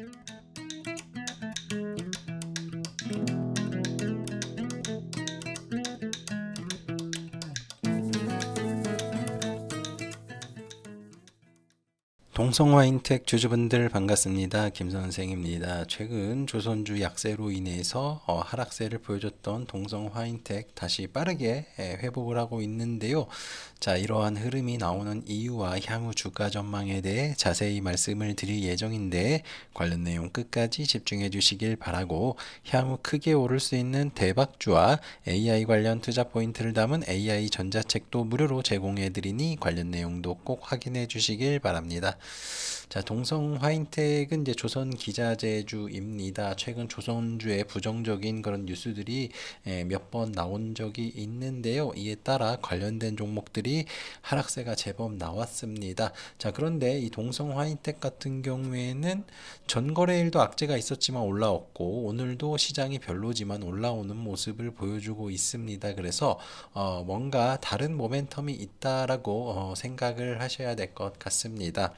Thank you. 동성화 인텍 주주분들 반갑습니다. 김 선생입니다. 최근 조선주 약세로 인해서 어, 하락세를 보여줬던 동성화 인텍 다시 빠르게 예, 회복을 하고 있는데요. 자, 이러한 흐름이 나오는 이유와 향후 주가 전망에 대해 자세히 말씀을 드릴 예정인데 관련 내용 끝까지 집중해 주시길 바라고 향후 크게 오를 수 있는 대박주와 AI 관련 투자 포인트를 담은 AI 전자책도 무료로 제공해 드리니 관련 내용도 꼭 확인해 주시길 바랍니다. 자, 동성 화인텍은 이제 조선 기자재주입니다. 최근 조선주의 부정적인 그런 뉴스들이 예, 몇번 나온 적이 있는데요. 이에 따라 관련된 종목들이 하락세가 제법 나왔습니다. 자, 그런데 이 동성 화인텍 같은 경우에는 전거래일도 악재가 있었지만 올라왔고 오늘도 시장이 별로지만 올라오는 모습을 보여주고 있습니다. 그래서 어, 뭔가 다른 모멘텀이 있다라고 어, 생각을 하셔야 될 것 같습니다.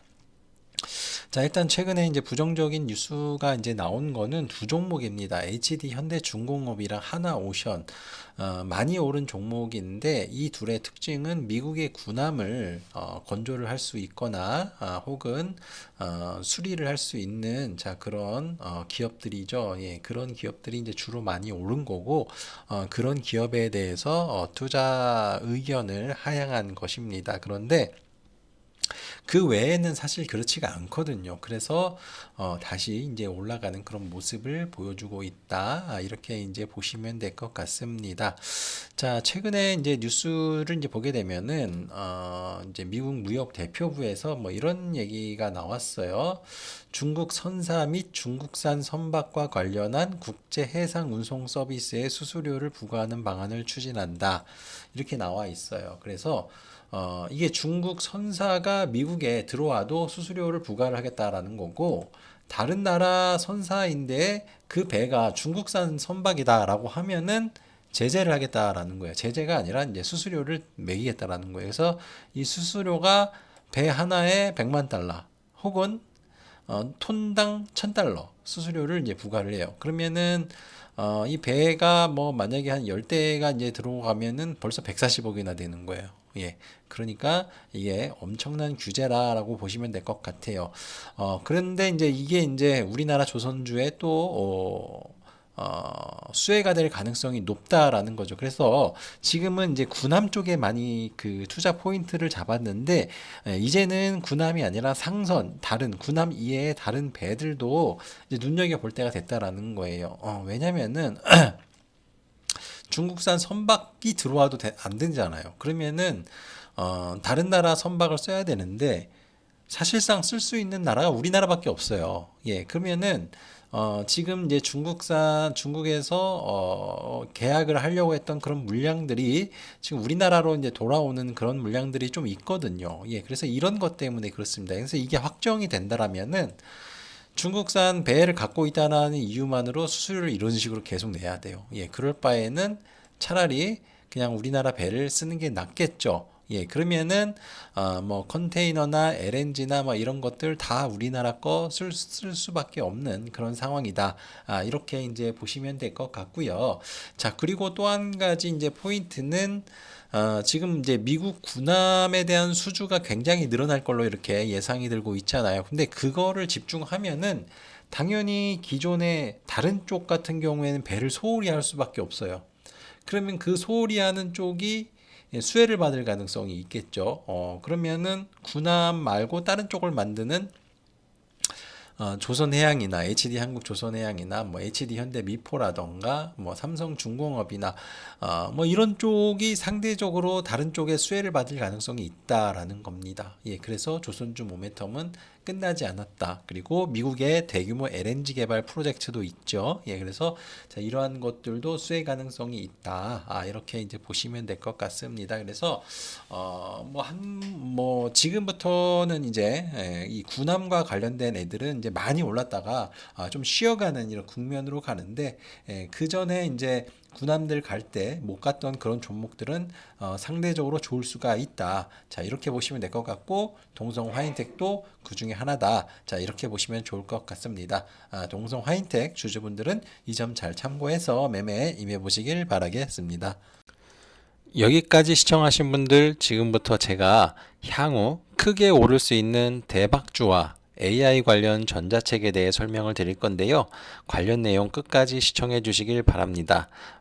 자, 일단 최근에 이제 부정적인 뉴스가 이제 나온 거는 두 종목입니다. HD 현대중공업이랑 하나오션. 어, 많이 오른 종목인데 이 둘의 특징은 미국의 군함을 어, 건조를 할 수 있거나 아, 혹은 어, 수리를 할 수 있는 자 그런 어, 기업들이죠. 예, 그런 기업들이 이제 주로 많이 오른 거고 어, 그런 기업에 대해서 어, 투자 의견을 하향한 것입니다. 그런데 그 외에는 사실 그렇지가 않거든요. 그래서 어, 다시 이제 올라가는 그런 모습을 보여주고 있다. 아, 이렇게 이제 보시면 될 것 같습니다. 자, 최근에 이제 뉴스를 이제 보게 되면은 어, 이제 미국 무역 대표부에서 뭐 이런 얘기가 나왔어요. 중국 선사 및 중국산 선박과 관련한 국제 해상 운송 서비스에 수수료를 부과하는 방안을 추진한다. 이렇게 나와 있어요. 그래서 어, 이게 중국 선사가 미국 에 들어와도 수수료를 부과를 하겠다라는 거고, 다른 나라 선사인데 그 배가 중국산 선박이다라고 하면은 제재를 하겠다라는 거예요. 제재가 아니라 이제 수수료를 매기겠다라는 거예요. 그래서 이 수수료가 배 하나에 100만 달러 혹은 어, 톤당 1000달러 수수료를 이제 부과를 해요. 그러면은 어, 이 배가 뭐 만약에 한 10대가 이제 들어가면은 벌써 140억이나 되는 거예요. 예. 그러니까 이게 엄청난 규제라라고 보시면 될 것 같아요. 어, 그런데 이제 이게 이제 우리나라 조선주의 또, 어, 어, 수혜가 될 가능성이 높다라는 거죠. 그래서 지금은 이제 군함 쪽에 많이 그 투자 포인트를 잡았는데 예, 이제는 군함이 아니라 상선, 다른 군함 이외의 다른 배들도 이제 눈여겨 볼 때가 됐다라는 거예요. 어, 왜냐면은 중국산 선박이 들어와도 되- 안 되잖아요. 그러면은 어, 다른 나라 선박을 써야 되는데 사실상 쓸 수 있는 나라가 우리나라밖에 없어요. 예, 그러면은 어, 지금 이제 중국산 중국에서 어, 계약을 하려고 했던 그런 물량들이 지금 우리나라로 이제 돌아오는 그런 물량들이 좀 있거든요. 예, 그래서 이런 것 때문에 그렇습니다. 그래서 이게 확정이 된다라면은 중국산 배를 갖고 있다는 이유만으로 수수료를 이런 식으로 계속 내야 돼요. 예, 그럴 바에는 차라리 그냥 우리나라 배를 쓰는 게 낫겠죠. 예, 그러면은 어, 뭐 컨테이너나 LNG나 뭐 이런 것들 다 우리나라 거 쓸 쓸 수밖에 없는 그런 상황이다. 아, 이렇게 이제 보시면 될 것 같고요. 자, 그리고 또 한 가지 이제 포인트는 어, 지금 이제 미국 군함에 대한 수주가 굉장히 늘어날 걸로 이렇게 예상이 들고 있잖아요. 근데 그거를 집중하면은 당연히 기존의 다른 쪽 같은 경우에는 배를 소홀히 할 수밖에 없어요. 그러면 그 소홀히 하는 쪽이 수혜를 받을 가능성이 있겠죠. 어, 그러면은 군함 말고 다른 쪽을 만드는 어, 조선해양이나 HD 한국조선해양이나 뭐 HD 현대미포라던가 뭐 삼성중공업이나 어, 뭐 이런 쪽이 상대적으로 다른 쪽에 수혜를 받을 가능성이 있다라는 겁니다. 예, 그래서 조선주 모멘텀은 끝나지 않았다. 그리고 미국의 대규모 LNG 개발 프로젝트도 있죠. 예, 그래서 자, 이러한 것들도 수혜 가능성이 있다. 아, 이렇게 이제 보시면 될 것 같습니다. 그래서 어, 뭐 한뭐 지금부터는 이제 예, 이 군함과 관련된 애들은 이제 많이 올랐다가 아, 좀 쉬어가는 이런 국면으로 가는데 예, 그 전에 이제 구남들 갈 때 못 갔던 그런 종목들은 어, 상대적으로 좋을 수가 있다. 자 이렇게 보시면 될 것 같고 동성 화인텍도 그 중에 하나다. 자 이렇게 보시면 좋을 것 같습니다. 아, 동성 화인텍 주주분들은 이 점 잘 참고해서 매매에 임해 보시길 바라겠습니다. 여기까지 시청하신 분들 지금부터 제가 향후 크게 오를 수 있는 대박주와 AI 관련 전자책에 대해 설명을 드릴 건데요. 관련 내용 끝까지 시청해 주시길 바랍니다.